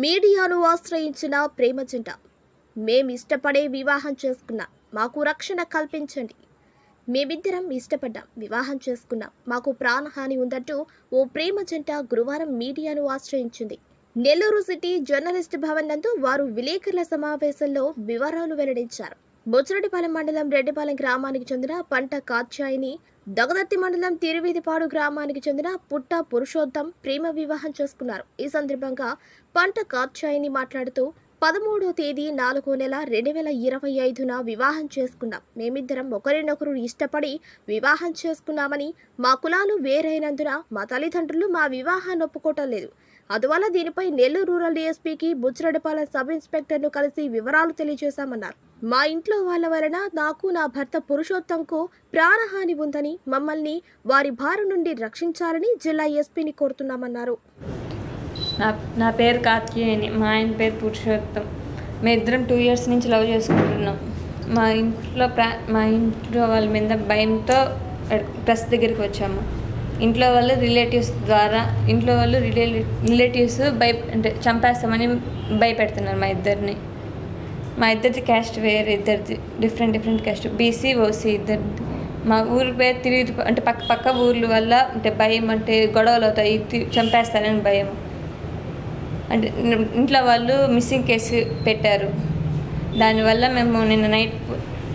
మీడియాను ఆశ్రయించిన ప్రేమ జంట. మేమిష్టపడే వివాహం చేసుకున్నాం మాకు రక్షణ కల్పించండి. మేమిద్దరం ఇష్టపడ్డాం వివాహం చేసుకున్నాం మాకు ప్రాణహాని ఉందంటూ ఓ ప్రేమ జంట గురువారం మీడియాను ఆశ్రయించింది. నెల్లూరు సిటీ జర్నలిస్ట్ భవన్ నందు వారు విలేకరుల సమావేశంలో వివరాలు వెల్లడించారు. బొచ్చరెడ్డిపాలెం మండలం రెడ్డిపాలెం గ్రామానికి చెందిన పంట కాత్యాయిని దగదత్తి మండలం తిరువీధిపాడు గ్రామానికి చెందిన పుట్ట పురుషోత్తం ప్రేమ వివాహం చేసుకున్నారు. ఈ సందర్భంగా పంట కాత్యాయిని మాట్లాడుతూ పదమూడో తేదీ నాలుగో నెల రెండు వేల ఇరవై ఐదున వివాహం చేసుకున్నాం. మేమిద్దరం ఒకరినొకరు ఇష్టపడి వివాహం చేసుకున్నామని మా కులాలు వేరైనందున మా తల్లిదండ్రులు మా వివాహాన్ని ఒప్పుకోవటం లేదు. అందువల్ల దీనిపై నెల్లూరు రూరల్ డీఎస్పీకి బుచ్చిరెడ్డిపాలెం సబ్ ఇన్స్పెక్టర్ను కలిసి వివరాలు తెలియజేశామన్నారు. మా ఇంట్లో వాళ్ళ వలన నాకు నా భర్త పురుషోత్తంకు ప్రాణహాని ఉందని మమ్మల్ని వారి భారం నుండి రక్షించాలని జిల్లా ఎస్పీని కోరుతున్నామన్నారు. నా నా పేరు కార్తికేయని మా ఆయన పేరు పురుషోత్తం. మేము ఇద్దరం టూ ఇయర్స్ నుంచి లవ్ చేసుకుంటున్నాం. మా ఇంట్లో ప్రా మా ఇంట్లో వాళ్ళ మీద భయంతో ప్రెస్ దగ్గరికి వచ్చాము. ఇంట్లో వాళ్ళు రిలేటివ్స్ ద్వారా ఇంట్లో వాళ్ళు రిలే రిలేటివ్స్ భయ అంటే చంపేస్తామని భయపెడుతున్నారు మా ఇద్దరిని. మా ఇద్దరిది క్యాస్ట్ వేరే ఇద్దరిది different different caste BC OC ఇద్దరిది. మా ఊరి పేరు తిరిగి అంటే పక్క పక్క ఊర్ల వల్ల అంటే భయం అంటే గొడవలు అవుతాయి చంపేస్తారని భయం. అంటే ఇంట్లో వాళ్ళు మిస్సింగ్ కేసు పెట్టారు. దానివల్ల మేము నిన్న నైట్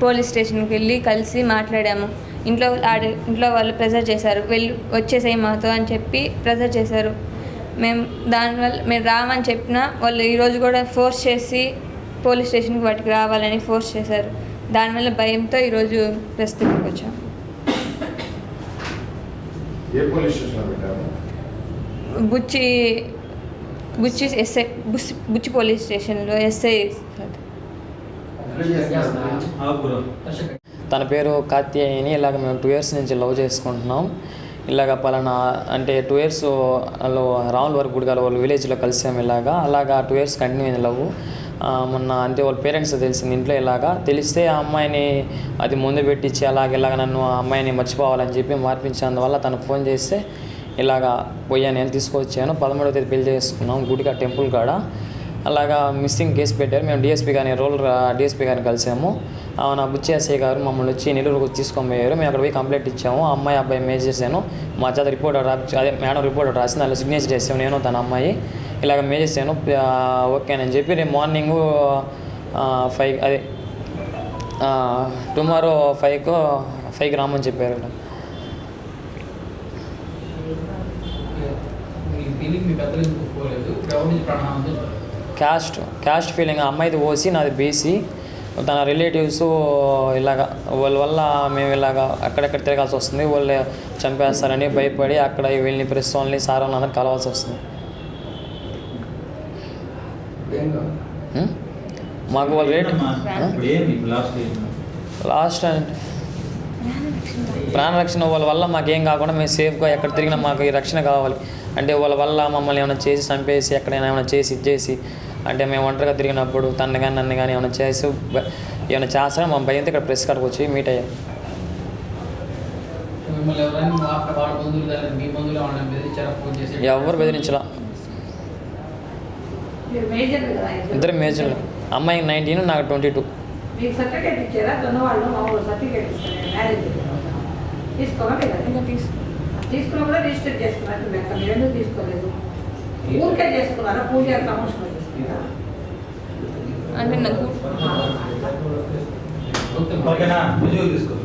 పోలీస్ స్టేషన్కి వెళ్ళి కలిసి మాట్లాడాము. ఇంట్లో ఆడ ఇంట్లో వాళ్ళు ప్రెజర్ చేశారు. వెళ్ళి వచ్చేసేయి మాతో అని చెప్పి ప్రెజర్ చేశారు. మేము దానివల్ల మేము రామని చెప్పినా వాళ్ళు ఈరోజు కూడా ఫోర్స్ చేసి పోలీస్ స్టేషన్కి వాటికి రావాలని ఫోర్స్ చేశారు. దానివల్ల భయంతో ఈరోజు ప్రెస్ దగ్గరికి వచ్చాం బుచ్చి బుచ్చి ఎస్ఐ బుచ్చి బుచ్చి పోలీస్ స్టేషన్లో ఎస్ఐ తన పేరు కాత్యాయని ఇలాగ మేము టూ ఇయర్స్ నుంచి లవ్ చేసుకుంటున్నాం. ఇలాగ పలానా అంటే టూ ఇయర్స్ వాళ్ళు రాముల వరకు గుడిగాల వాళ్ళ విలేజ్లో కలిసాము ఇలాగా. అలాగా టూ ఇయర్స్ కంటిన్యూ అయింది లవ్. మొన్న అంటే వాళ్ళ పేరెంట్స్ తెలిసింది ఇంట్లో ఇలాగా. తెలిస్తే ఆ అమ్మాయిని అది ముందు పెట్టించి అలాగ ఇలాగ నన్ను ఆ అమ్మాయిని మర్చిపోవాలని చెప్పి మార్పించినందువల్ల తనకు ఫోన్ చేస్తే ఇలాగా పోయా నేను తీసుకొచ్చాను. పదమూడవ తేదీ పెళ్ళి చేసుకున్నాం గుడికా టెంపుల్ కాడ. అలాగా మిస్సింగ్ కేసు పెట్టారు. మేము డిఎస్పీ గారిని రోల్ డిఎస్పీ గారిని కలిసాము. నా బుచ్చి గారు మమ్మల్ని వచ్చి నెల్లూరుకు తీసుకొని పోయారు. మేము అక్కడ పోయి కంప్లైంట్ ఇచ్చాము. ఆ అమ్మాయి అబ్బాయి మేజ్ చేశాను. మా చేత రిపోర్ట్ రా అదే మేడం రిపోర్ట్ రాసి దానిలో సిగ్నేచర్ చేసాము నేను తన అమ్మాయి. ఇలాగ చేశాను ఓకేనని చెప్పి రేపు మార్నింగ్ ఫైవ్ అదే టుమారో ఫైవ్కు ఫైవ్కి రామని చెప్పారు క్యాస్ట్ క్యాస్ట్ ఫీలింగ్ అమ్మాయిది ఓసి నాది బీసీ. తన రిలేటివ్స్ ఇలాగ వాళ్ళ వల్ల మేము ఇలాగ అక్కడెక్కడ తిరగాల్సి వస్తుంది. వాళ్ళు చంపేస్తారని భయపడి అక్కడ వీళ్ళని ప్రెస్ వాళ్ళని సార్ వాళ్ళని కలవాల్సి వస్తుంది? మాకు వాళ్ళు రేట్ లాస్ట్ లాస్ట్ అంటే? ప్రాణరక్షణ వాళ్ళ వల్ల మాకేం కాకుండా మేము సేఫ్గా ఎక్కడ తిరిగినా మాకు ఈ రక్షణ కావాలి. అంటే వాళ్ళ వల్ల మమ్మల్ని ఏమైనా చేసి చంపేసి ఎక్కడైనా ఏమైనా చేసి ఇచ్చేసి అంటే మేము ఒంటరిగా తిరిగినప్పుడు తన్ను కానీ నన్ను కానీ ఏమైనా చేసి ఏమైనా చేస్తారో? మా భయంతో ఇక్కడ ప్రెస్ కాడికి వచ్చి మీట్ అయ్యాం. మిమ్మల్ని ఎవరైనా మా- వాళ్ళ బంధువులు కానీ మీ బంధువులు ఏమైనా బెదిరించారా ఫోన్ చేసి ఎవరు బెదిరించలా మేజర్ ఇద్దరు. మేజర్లు అమ్మాయికి నైన్టీన్ నాకు ట్వంటీ టూ సర్టిఫికేట్ ఇచ్చారా? దొన్నవాళ్ళు మామూలు సర్టిఫికేట్ ఇస్తారు. మ్యారేజ్ తీసుకోవా లేదా ఇంకా తీసు తీసుకున్నా కూడా రిజిస్టర్ చేసుకున్నారు. లెక్క ఎందుకు తీసుకోలేదు? ఊరికే చేసుకున్నారా? పూజ ప్రమోషన్ చేసుకున్నారా? అంటే నాకు ఓకేనా? తీసుకో